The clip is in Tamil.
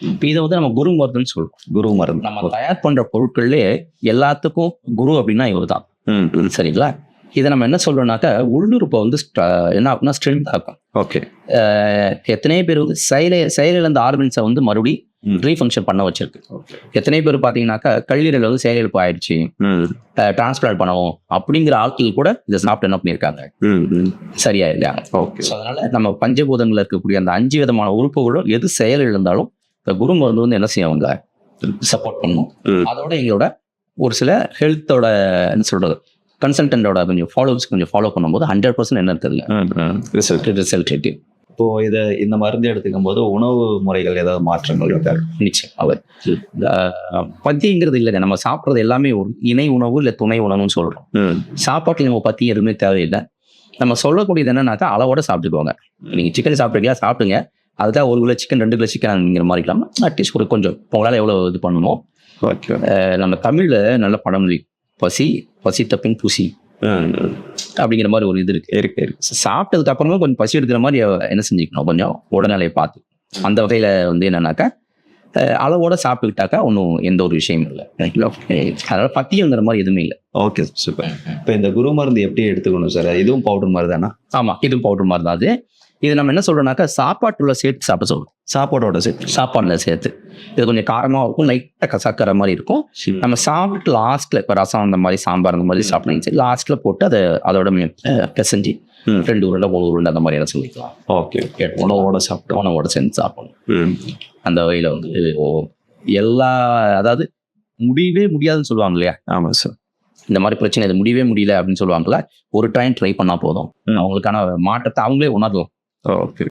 இப்போ இதை வந்து நம்ம குரு மருந்துன்னு சொல்றோம். குரு மருந்து. நம்ம தயார் பண்ற பொருட்கள்லே எல்லாத்துக்கும் குரு அப்படின்னா இவர் தான். சரிங்களா? இதை நம்ம என்ன சொல்றோம்னாக்கா உள்ளுறுப்பை வந்து என்ன ஆகும்னா ஸ்ட்ரென்த் ஆக்கும். ஓகே. எத்தனை பேர் வந்து செயல செயலிழந்த ஆர்கன்ஸை வந்து மறுபடி ம். ரீஃபங்க்ஷன் பண்ண வச்சிருக்கு. எத்தனை பேர் பார்த்தீங்கன்னாக்கா கல்லீரல் வந்து செயலிழப்பு ஆயிடுச்சு. டிரான்ஸ்பிளான்ட் பண்ணவும் அப்படிங்கிற ஆட்கள் கூட இதை சாப்பிட்டு என்ன பண்ணியிருக்காங்க? ம், ம். சரியா இருக்காங்க ஓகே. ஸோ அதனால நம்ம பஞ்சபூதங்கள் இருக்கக்கூடிய அந்த அஞ்சு விதமான உறுப்புகளும் எது செயல் இருந்தாலும் இந்த குரு மருந்து வந்து என்ன செய்யும் அவங்க? சப்போர்ட் பண்ணும். அதோட எங்களோட ஒரு சில ஹெல்த்தோட என்ன சொல்றது? கன்சல்டன்டோட கொஞ்சம் ஃபாலோவர்ஸ் கொஞ்சம் ஃபாலோ பண்ணும்போது ஹண்ட்ரட் பர்சன்ட் என்ன ம். ரிசல்ட் ரிசல்ட் இருக்கு இப்போ இத இந்த மருந்து எடுத்துக்கும் போது உணவு முறைகள் ஏதாவது மாற்றங்கள் நிச்சயம் அவர். பத்திங்கிறது இல்லைங்க. நம்ம சாப்பிட்றது எல்லாமே ஒரு இணை உணவு இல்லை துணை உணவுன்னு சொல்றோம். சாப்பாட்டில் நம்ம பத்தி எதுவுமே தேவையில்லை. நம்ம சொல்லக்கூடியது என்னன்னாக்கா அளவோட சாப்பிட்டுக்கோங்க. நீங்க சிக்கன் சாப்பிட்றீங்களா சாப்பிடுங்க. அதுதான் ஒரு கிலோ சிக்கன் ரெண்டு கிலோ சிக்கன்ங்கிற மாதிரி இல்லாமல் அட்லீஸ்ட் ஒரு கொஞ்சம் உங்களால் எவ்வளோ இது பண்ணணுமோ நம்ம தமிழ்ல நல்ல படம். பசி பசி தப்பின் புசி. அப்படிங்கிற மாதிரி ஒரு இது இருக்கு. இருக்கு இருக்கு. சாப்பிட்டதுக்கு அப்புறமா கொஞ்சம் பசி எடுக்கிற மாதிரி என்ன செஞ்சுக்கணும்? கொஞ்சம் உடல்நிலையை பார்த்து. அந்த வகையில வந்து என்னன்னாக்கா அளவோட சாப்பிட்டுக்கிட்டாக்கா ஒன்றும் எந்த ஒரு விஷயமும் இல்லை. அதனால பத்தியங்கிற மாதிரி எதுவுமே இல்லை. ஓகே சூப்பர் இப்போ இந்த குரு மருந்து எப்படி எடுத்துக்கணும் சார் இதுவும் பவுடர் மாதிரி தானா? ஆமா இதுவும் பவுடர் மாதிரி தான். அது இது நம்ம என்ன சொல்றோம்னாக்கா சாப்பாட்டுள்ள சேர்த்து சாப்பிட சொல்றோம். சாப்பாடோட சேர்த்து. சாப்பாடுல சேர்த்து. இது கொஞ்சம் காரமா இருக்கும் லைட்டாக கசக்கிற மாதிரி இருக்கும். நம்ம சாப்பிட்டு லாஸ்ட்ல இப்போ ரசம் அந்த மாதிரி சாம்பார் அந்த மாதிரி சாப்பிட்டீங்க சரி லாஸ்ட்ல போட்டு அதை அதோட பிசைஞ்சு. ரெண்டு உருண்டை ஒரு உருண்டை அந்த மாதிரி எல்லாம் சொல்லிக்கலாம். ஓகே உணவோட உணவோட சாப்பிட்டோம் உணவோட சேர்ந்து சாப்பிடணும். அந்த வகையில வந்து எல்லா அதாவது முடியவே முடியாதுன்னு சொல்லுவாங்க இல்லையா? ஆமா சார். இந்த மாதிரி பிரச்சனை இது முடியவே முடியல அப்படின்னு சொல்லுவாங்கல்ல ஒரு டைம் ட்ரை பண்ணா போதும். அவங்களுக்கான மாற்றத்தை அவங்களே உணரலாம். ஓகே